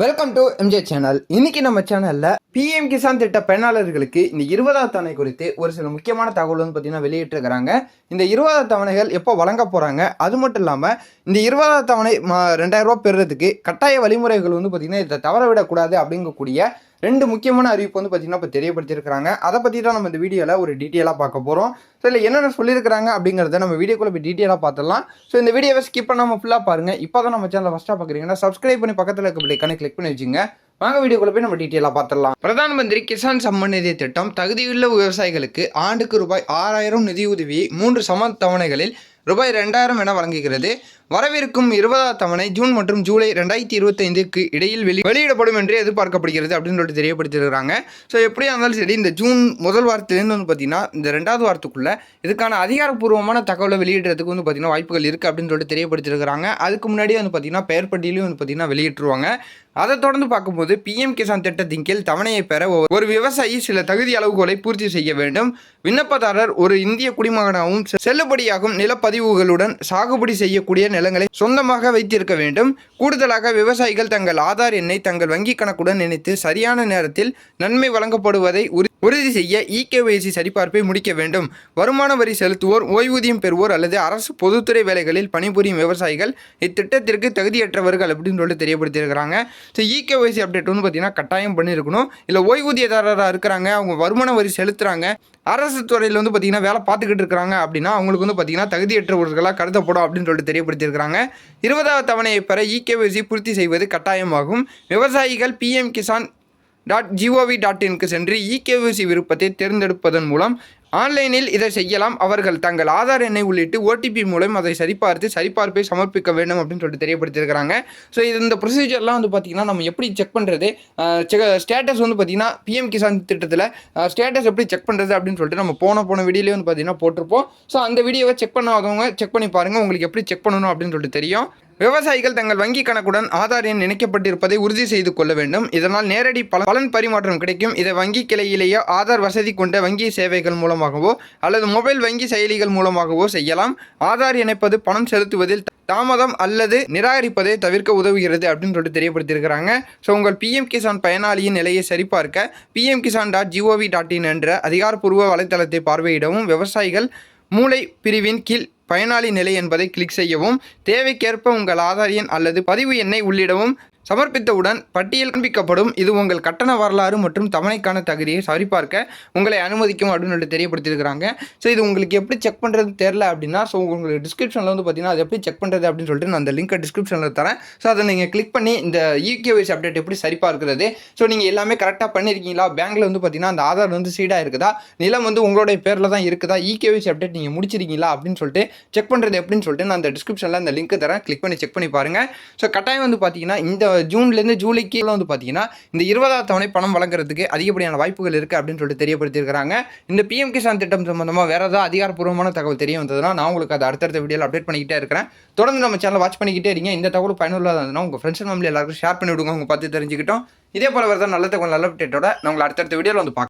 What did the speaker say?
Welcome to MJ channel இன்னைக்கு நம்ம சேனல்ல பிஎம் கிசான் திட்ட பயனாளர்களுக்கு இந்த இருபதாம் தவணை குறித்து ஒரு சில முக்கியமான தகவல் வந்து பார்த்தீங்கன்னா வெளியிட்டிருக்கிறாங்க. இந்த இருபதாம் தவணைகள் எப்போ வழங்க போறாங்க? அது மட்டும் இல்லாமல் இந்த இருபதாம் தவணை ம- ரெண்டாயிரம் ரூபாய் பெறுறதுக்கு கட்டாய வழிமுறைகள் வந்து பார்த்தீங்கன்னா இதை தவற விடக்கூடாது அப்படிங்கக்கூடிய ரெண்டு முக்கியமான அறிவிப்பு வந்து பார்த்தீங்கன்னா இப்போ தெரியப்படுத்தியிருக்கிறாங்க. அதை பற்றி தான் நம்ம இந்த வீடியோவில் ஒரு டீட்டெயிலாக பார்க்க போகிறோம் ஸோ இல்லை என்னென்ன சொல்லியிருக்கிறாங்க அப்படிங்கிறத நம்ம வீடியோக்குள்ளே போய் டீட்டெயிலாக பார்த்துடலாம். ஸோ இந்த வீடியோவை ஸ்கிப் பண்ணாமல் ஃபுல்லாக பாருங்கள் இப்போ தான் நம்ம சேனலை ஃபஸ்ட்டாக பார்க்குறீங்கன்னா சப்ஸ்கிரைப் பண்ணி பக்கத்தில் இருக்க பிள்ளைக்கான கிளிக் பண்ணி வச்சுங்க. வாங்க வீடியோக்குள்ள போய் நம்ம டீட்டெயிலாக பார்த்துடலாம். பிரதான் மந்திரி கிசான் சம்மன் நிதி திட்டம் தகுதியுள்ள விவசாயிகளுக்கு ஆண்டுக்கு ரூபாய் ஆறாயிரம் நிதியுதவியை மூன்று சம தவணைகளில் ரூபாய் ரெண்டாயிரம் என வழங்குகிறது. வரவிருக்கும் இருபதாம் தவணை ஜூன் மற்றும் ஜூலை ரெண்டாயிரத்தி இருபத்தைந்துக்கு இடையில் வெளி வெளியிடப்படும் என்று எதிர்பார்க்கப்படுகிறது அப்படின்னு சொல்லிட்டு தெரியப்படுத்தியிருக்கிறாங்க. ஸோ எப்படியா இருந்தாலும் சரி இந்த ஜூன் முதல் வாரத்திலேருந்து வந்து பார்த்தீங்கன்னா இந்த ரெண்டாவது வாரத்துக்குள்ளே இதுக்கான அதிகாரப்பூர்வமான தகவலை வெளியிடுறதுக்கு வந்து பார்த்திங்கன்னா வாய்ப்புகள் இருக்குது அப்படின்னு சொல்லிட்டு தெரியப்படுத்திருக்கிறாங்க அதுக்கு முன்னாடியே வந்து பார்த்தீங்கன்னா பெயர் பட்டியலையும் வந்து பார்த்தீங்கன்னா வெளியிட்டுருவாங்க. அதை தொடர்ந்து பார்க்கும்போது பிஎம் கிசான் திட்டத்தின் கீழ் தவணையை பெற ஒரு விவசாயி சில தகுதி அளவுகோலை பூர்த்தி செய்ய வேண்டும். விண்ணப்பதாரர் ஒரு இந்திய குடிமகனாகவும் செல்லுபடியாகும் நிலப்ப பதிவுகளுடன் சாகுபடி செய்யக்கூடிய நிலங்களை சொந்தமாக வைத்திருக்க வேண்டும். கூடுதலாக விவசாயிகள் தங்கள் ஆதார் எண்ணை தங்கள் வங்கி கணக்குடன் இணைத்து சரியான நேரத்தில் நன்மை வழங்கப்படுவதை உறு- உறுதி செய்ய இகேஒய்சி சரிபார்ப்பை முடிக்க வேண்டும். வருமான வரி செலுத்துவோர் ஓய்வூதியம் பெறுவோர் அல்லது அரசு பொதுத்துறை வேலைகளில் பணிபுரியும் விவசாயிகள் இத்திட்டத்திற்கு தகுதியற்றவர்கள் அப்படின்னு சொல்லிட்டு தெரியப்படுத்தியிருக்கிறாங்க. ஸோ இகேஒய்சி அப்டேட் வந்து பார்த்தீங்கன்னா கட்டாயம் பண்ணியிருக்கணும். இல்லை ஓய்வூதியதாரராக இருக்கிறாங்க அவங்க வருமான வரி செலுத்துகிறாங்க அரசு துறையில் வந்து பார்த்தீங்கன்னா வேலை பார்த்துக்கிட்டு இருக்கிறாங்க அப்படின்னா அவங்களுக்கு வந்து பார்த்தீங்கன்னா தகுதியற்றவர்களாக கருதப்படும் அப்படின்னு சொல்லிட்டு தெரியப்படுத்தியிருக்கிறாங்க. இருபதாவது தவணையை பெற இகேஒய்சி பூர்த்தி செய்வது கட்டாயமாகும். விவசாயிகள் PM Kisan dot G O V dot இன்க்கு சென்று இகேவிசி விருப்பத்தை தேர்ந்தெடுப்பதன் மூலம் ஆன்லைனில் இதை செய்யலாம். அவர்கள் தங்கள் ஆதார் எண்ணை உள்ளிட்டு ஓடிபி மூலம் அதை சரிபார்த்து சரிபார்ப்பை சமர்ப்பிக்க வேண்டும் அப்படின்னு சொல்லிட்டு தெரியப்படுத்தியிருக்கிறாங்க. ஸோ இது இந்த ப்ரொசீஜர்லாம் வந்து பார்த்திங்கன்னா நம்ம எப்படி செக் பண்ணுறது ஸ்டேட்டஸ் வந்து பார்த்திங்கன்னா பிஎம் கிசான் திட்டத்தில் ஸ்டேட்டஸ் எப்படி செக் பண்ணுறது அப்படின்னு சொல்லிட்டு நம்ம போன போன வீடியோலேயே வந்து பார்த்திங்கன்னா போட்டிருப்போம். ஸோ அந்த வீடியோவை செக் பண்ணாதவங்க செக் பண்ணி பாருங்கள் உங்களுக்கு எப்படி செக் பண்ணணும் அப்படின்னு சொல்லிட்டு தெரியும். விவசாயிகள் தங்கள் வங்கி கணக்குடன் ஆதார் எண் இணைக்கப்பட்டிருப்பதை உறுதி செய்து கொள்ள வேண்டும். இதனால் நேரடி பல பலன் பரிமாற்றம் கிடைக்கும். இதை வங்கி கிளையிலேயே ஆதார் வசதி கொண்ட வங்கி சேவைகள் மூலமாகவோ அல்லது மொபைல் வங்கி செயலிகள் மூலமாகவோ செய்யலாம். ஆதார் இணைப்பது பணம் செலுத்துவதில் தாமதம் அல்லது நிராகரிப்பதை தவிர்க்க உதவுகிறது அப்படின்னு சொல்லிட்டு தெரியப்படுத்தியிருக்கிறாங்க. ஸோ உங்கள் பிஎம் கிசான் பயனாளியின் நிலையை சரிபார்க்க PM Kisan dot G O V dot in என்ற அதிகாரப்பூர்வ வலைத்தளத்தை பார்வையிடவும் விவசாயிகள் மூளை பிரிவின் கீழ் பயனாளி நிலை என்பதை கிளிக் செய்யவும் தேவைக்கேற்ப உங்கள் ஆதார் எண் அல்லது பதிவு எண்ணை உள்ளிடவும் சமர்ப்பித்தவுடன் பட்டியல் காண்பிக்கப்படும். இது உங்கள் கட்டண வரலாறு மற்றும் தவணைக்கான தகுதியை சரிபார்க்க உங்களை அனுமதிக்கும் அப்படின்னு சொல்லிட்டு தெரியப்படுத்தியிருக்கிறாங்க. ஸோ இது உங்களுக்கு எப்படி செக் பண்ணுறது தெரில அப்படின்னா ஸோ உங்களுக்கு டிஸ்கிரிப்ஷனில் வந்து பார்த்தீங்கன்னா அது எப்படி செக் பண்ணுறது அப்படின்னு சொல்லிட்டு நான் அந்த லிங்க்கை டிஸ்கிரிப்ஷனில் தரேன். ஸோ அதை நீங்கள் கிளிக் பண்ணி இந்த E அப்டேட் எப்படி சரிபார்க்கிறது. ஸோ நீங்கள் எல்லாமே கரெக்டாக பண்ணியிருக்கீங்களா? பேங்க்கில் வந்து பார்த்தீங்கன்னா அந்த ஆதார் வந்து சீடாக இருக்குதா நிலம் வந்து உங்களுடைய பேரில் தான் இருக்குதா? இகேவைஸ் அப்டேட் நீங்கள் முடிச்சிருக்கீங்களா? அப்படின்னு சொல்லிட்டு செக் பண்ணுறது எப்படின்னு சொல்லிட்டு நான் அந்த டிஸ்கிரிப்ஷனில் அந்த லிங்க் தரேன். கிளிக் பண்ணி செக் பண்ணி பாருங்கள் ஸோ கட்டாயம் வந்து பார்த்தீங்கன்னா இந்த ஜூன்லேருந்து ஜூலைக்கு வந்து பார்த்தீங்கன்னா இந்த இருபதாம் தவணை பணம் வழங்குறதுக்கு அதிகப்படியான வாய்ப்புகள் இருக்குது அப்படின்னு சொல்லிட்டு தெரியப்படுத்தியிருக்கிறாங்க. இந்த பிஎம் கிசான் திட்டம் சம்பந்தமாக வேறு ஏதாவது அதிகாரப்பூர்வமான தகவல் தெரிய வந்ததுன்னா நான் உங்களுக்கு அதை அடுத்தடுத்த வீடியோவில் அப்டேட் பண்ணிக்கிட்டே இருக்கிறேன். தொடர்ந்து நம்ம சேனல் வாட்ச் பண்ணிக்கிட்டே இருங்க. இந்த தகவல் பயனுள்ளதாக இருந்ததுன்னா உங்கள் ஃப்ரெண்ட்ஸ் ஃபேமிலி எல்லாருக்கும் ஷேர் பண்ணி விடுங்க அவங்க பார்த்து தெரிஞ்சுக்கிட்டோம். இதே போல வரதான் நல்ல தகவல் நல்ல அப்டேட்டோட நான் உங்களை அடுத்தடுத்த வீடியோவில் வந்து பார்க்க